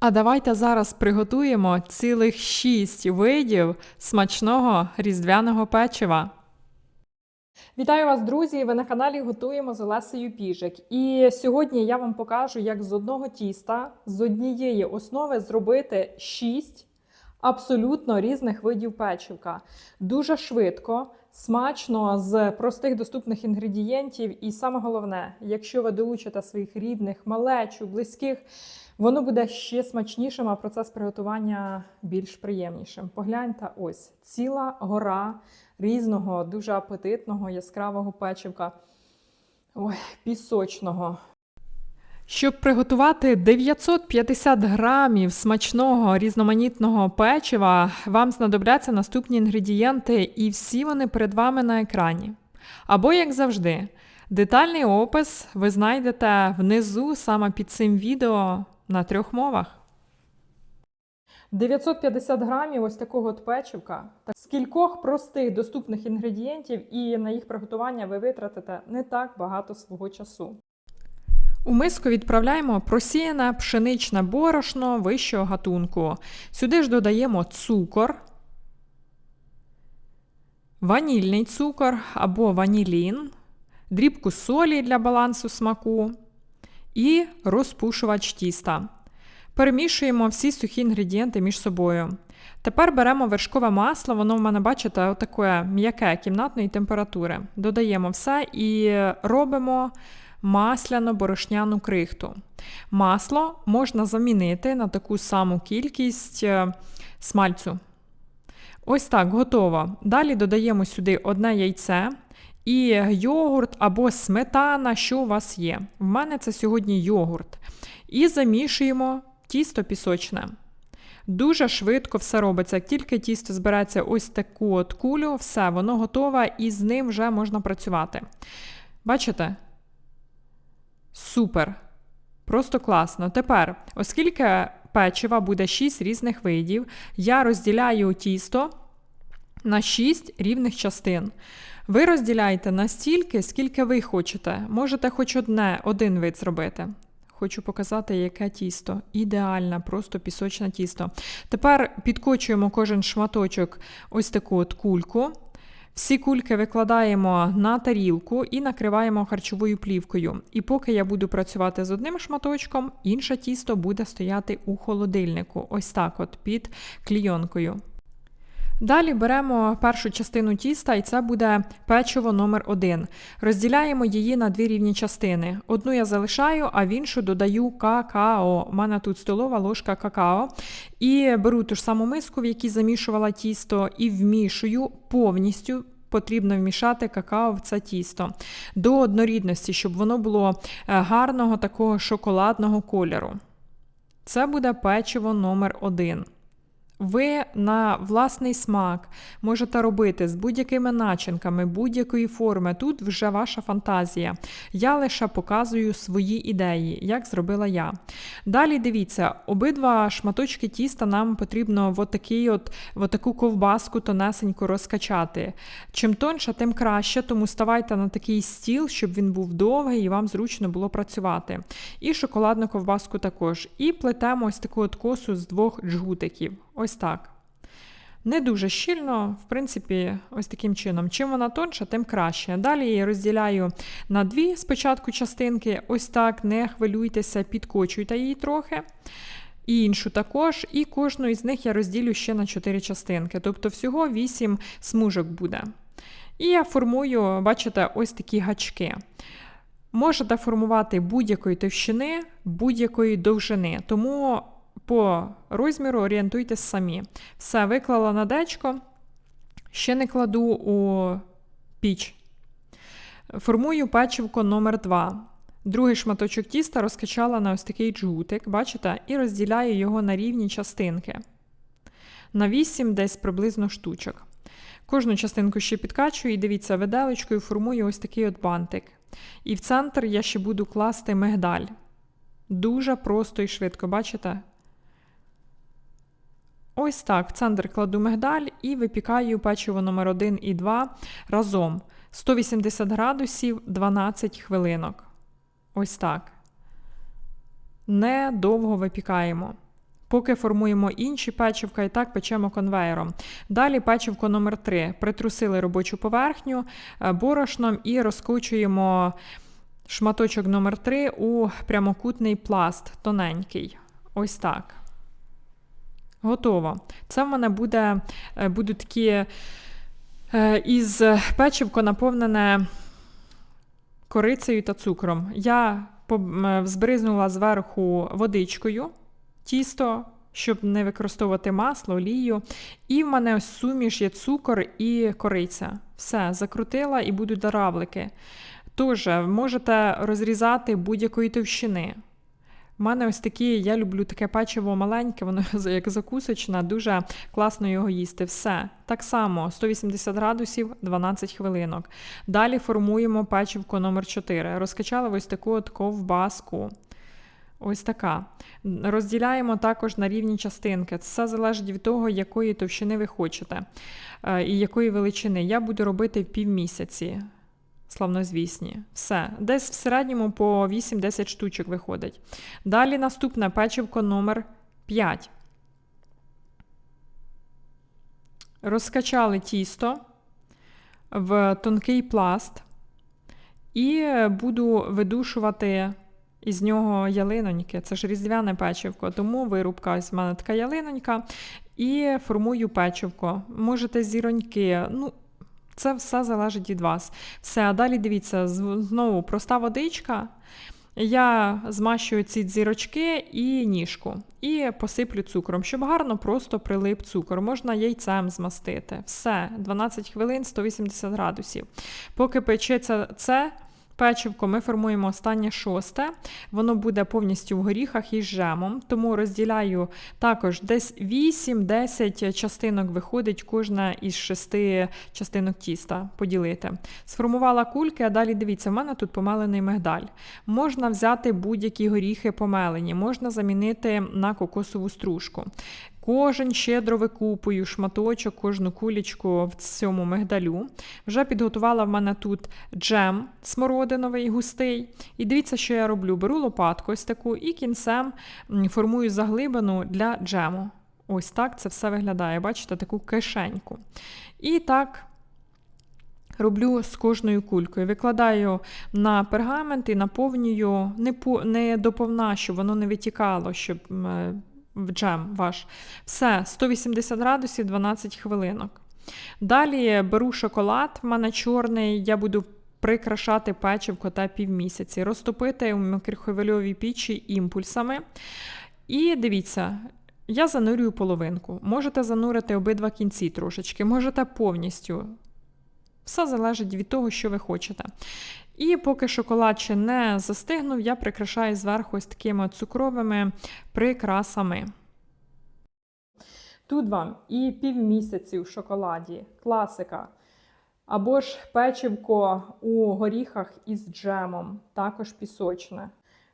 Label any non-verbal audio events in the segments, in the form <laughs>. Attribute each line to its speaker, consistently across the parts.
Speaker 1: А давайте зараз приготуємо цілих 6 видів смачного різдвяного печива. Вітаю вас, друзі! Ви на каналі Готуємо з Олесею Піжик. І сьогодні я вам покажу, як з одного тіста, з однієї основи зробити 6 абсолютно різних видів печивка. Дуже швидко, смачно, з простих доступних інгредієнтів. І саме головне, якщо ви долучите своїх рідних, малечу, близьких, воно буде ще смачнішим, а процес приготування більш приємнішим. Погляньте, ось ціла гора різного, дуже апетитного, яскравого печивка. Ой, пісочного. Щоб приготувати 950 грамів смачного різноманітного печива, вам знадобляться наступні інгредієнти, і всі вони перед вами на екрані. Або, як завжди, детальний опис ви знайдете внизу саме під цим відео на трьох мовах. 950 грамів ось такого от печивка. Так, з кількох простих доступних інгредієнтів, і на їх приготування ви витратите не так багато свого часу. У миску відправляємо просіяне пшеничне борошно вищого гатунку. Сюди ж додаємо цукор, ванільний цукор або ванілін, дрібку солі для балансу смаку і розпушувач тіста. Перемішуємо всі сухі інгредієнти між собою. Тепер беремо вершкове масло, воно в мене, бачите, отаке м'яке кімнатної температури. Додаємо все і робимо масляно-борошняну крихту. Масло можна замінити на таку саму кількість е, смальцю. Ось так, готово. Далі додаємо сюди одне яйце і йогурт або сметана, що у вас є. В мене це сьогодні йогурт. І замішуємо тісто пісочне. Дуже швидко все робиться. Як тільки тісто збереться ось таку от кулю, все, воно готове і з ним вже можна працювати. Бачите? Супер! Просто класно. Тепер, оскільки печива буде 6 різних видів, я розділяю тісто на 6 рівних частин. Ви розділяєте настільки, скільки ви хочете. Можете хоч одне, один вид зробити. Хочу показати, яке тісто. Ідеальне, просто пісочне тісто. Тепер підкочуємо кожен шматочок ось таку от кульку. Всі кульки викладаємо на тарілку і накриваємо харчовою плівкою. І поки я буду працювати з одним шматочком, інше тісто буде стояти у холодильнику, ось так, от під клійонкою. Далі беремо першу частину тіста, і це буде печиво номер 1 Розділяємо її на дві рівні частини. Одну я залишаю, а в іншу додаю какао. У мене тут столова ложка какао. І беру ту ж саму миску, в якій замішувала тісто, і вмішую повністю. Потрібно вмішати какао в це тісто до однорідності, щоб воно було е, гарного такого шоколадного кольору. Це буде печиво номер 1 ви на власний смак можете робити з будь-якими начинками, будь-якої форми. Тут вже ваша фантазія. Я лише показую свої ідеї, як зробила я. Далі дивіться, обидва шматочки тіста нам потрібно в, отакий от, в отаку ковбаску тонесенько розкачати. Чим тонше, тим краще, тому ставайте на такий стіл, щоб він був довгий і вам зручно було працювати. І шоколадну ковбаску також. І плетемо ось таку от косу з двох джгутиків. Ось так. Не дуже щільно, в принципі, ось таким чином. Чим вона тонша, тим краще. Далі я її розділяю на дві спочатку частинки. Ось так, не хвилюйтеся, підкочуйте її трохи. І іншу також. І кожну із них я розділю ще на 4 частинки. Тобто всього 8 смужок буде. І я формую, бачите, ось такі гачки. Можете формувати будь-якої товщини, будь-якої довжини. Тому по розміру орієнтуйтесь самі. Все, виклала на дечко, ще не кладу у піч. Формую печивко номер 2 Другий шматочок тіста розкачала на ось такий джгутик, бачите, і розділяю його на рівні частинки. На 8 десь приблизно штучок. Кожну частинку ще підкачую і дивіться, виделочкою формую ось такий от бантик. І в центр я ще буду класти мигдаль. Дуже просто і швидко, бачите? Ось так, в центр кладу мигдаль і випікаю печиво номер 1 і 2 разом 180 градусів 12 хвилинок. Ось так. Недовго випікаємо. Поки формуємо інші печивка і так печемо конвеєром. Далі печивко номер 3 Притрусили робочу поверхню е, борошном і розкручуємо шматочок номер 3 у прямокутний пласт, тоненький. Ось так. Готово. Це в мене буде, е, будуть такі е, із печивко наповнене корицею та цукром. Я збризнула зверху водичкою тісто, щоб не використовувати масло, олію. І в мене ось суміш є цукор і кориця. Все, закрутила і будуть равлики. Тож, можете розрізати будь-якої товщини. У мене ось такі, я люблю таке печиво маленьке, воно <laughs> як закусочне, дуже класно його їсти. Все. Так само 180 градусів 12 хвилинок. Далі формуємо печивко номер 4 Розкачали ось таку от ковбаску. Ось така. Розділяємо також на рівні частинки. Це залежить від того, якої товщини ви хочете е, і якої величини. Я буду робити в півмісяці. Славнозвісні. Все. Десь в середньому по 8-10 штучок виходить. Далі наступне печивко номер 5. Розкачали тісто в тонкий пласт і буду видушувати із нього ялиноньки. Це ж різдвяне печивко, тому вирубка ось в мене така ялинонька. І формую печивко. Можете зіроньки. ну, це все залежить від вас. Все, а далі дивіться, знову проста водичка. Я змащую ці дзірочки і ніжку, і посиплю цукром, щоб гарно просто прилип цукор. Можна яйцем змастити. Все, 12 хвилин, 180 градусів. Поки печеться це печивко, ми формуємо останнє шосте. Воно буде повністю в горіхах із жемом, тому розділяю також десь 8-10 частинок виходить кожна із шести частинок тіста поділити. Сформувала кульки, а далі дивіться, в мене тут помелений мигдаль. Можна взяти будь-які горіхи помелені, можна замінити на кокосову стружку. Кожен щедро викупую шматочок, кожну кулічку в цьому мигдалю. Вже підготувала в мене тут джем смородиновий, густий. І дивіться, що я роблю. Беру лопатку ось таку і кінцем формую заглибину для джему. Ось так це все виглядає. Бачите, таку кишеньку. І так. Роблю з кожною кулькою. Викладаю на пергамент і наповнюю не, по, не доповна, щоб воно не витікало, щоб джем ваш. Все, 180 градусів 12 хвилинок. Далі беру шоколад, в мене чорний, я буду прикрашати печивко та півмісяці, розтопити у мікрохвильовій пічі імпульсами. І дивіться, я занурюю половинку. Можете занурити обидва кінці трошечки, можете повністю. Все залежить від того, що ви хочете. І поки шоколад ще не застигнув, я прикрашаю зверху ось такими цукровими прикрасами. Тут вам і півмісяці в шоколаді, класика. Або ж печивко у горіхах із джемом, також пісочне.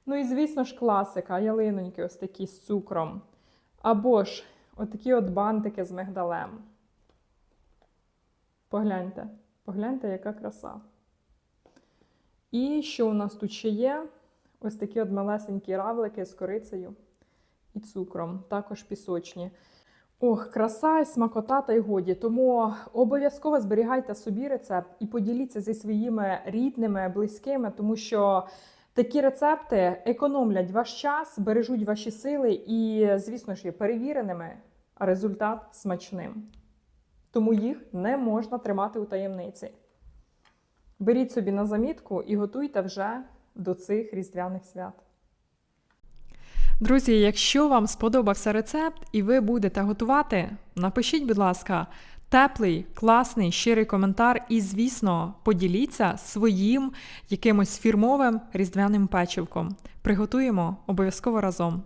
Speaker 1: Ну і, звісно ж, класика, ялиноньки ось такі з цукром. Або ж отакі от бантики з мигдалем. Погляньте, погляньте, яка краса. І що у нас тут ще є? Ось такі от малесенькі равлики з корицею і цукром, також пісочні. Ох, краса і смакота та й годі. Тому обов'язково зберігайте собі рецепт і поділіться зі своїми рідними, близькими, тому що такі рецепти економлять ваш час, бережуть ваші сили і, звісно ж, є перевіреними, а результат смачним. Тому їх не можна тримати у таємниці. Беріть собі на замітку і готуйте вже до цих різдвяних свят. Друзі, якщо вам сподобався рецепт і ви будете готувати, напишіть, будь ласка, теплий, класний, щирий коментар і, звісно, поділіться своїм якимось фірмовим різдвяним печивком. Приготуємо обов'язково разом.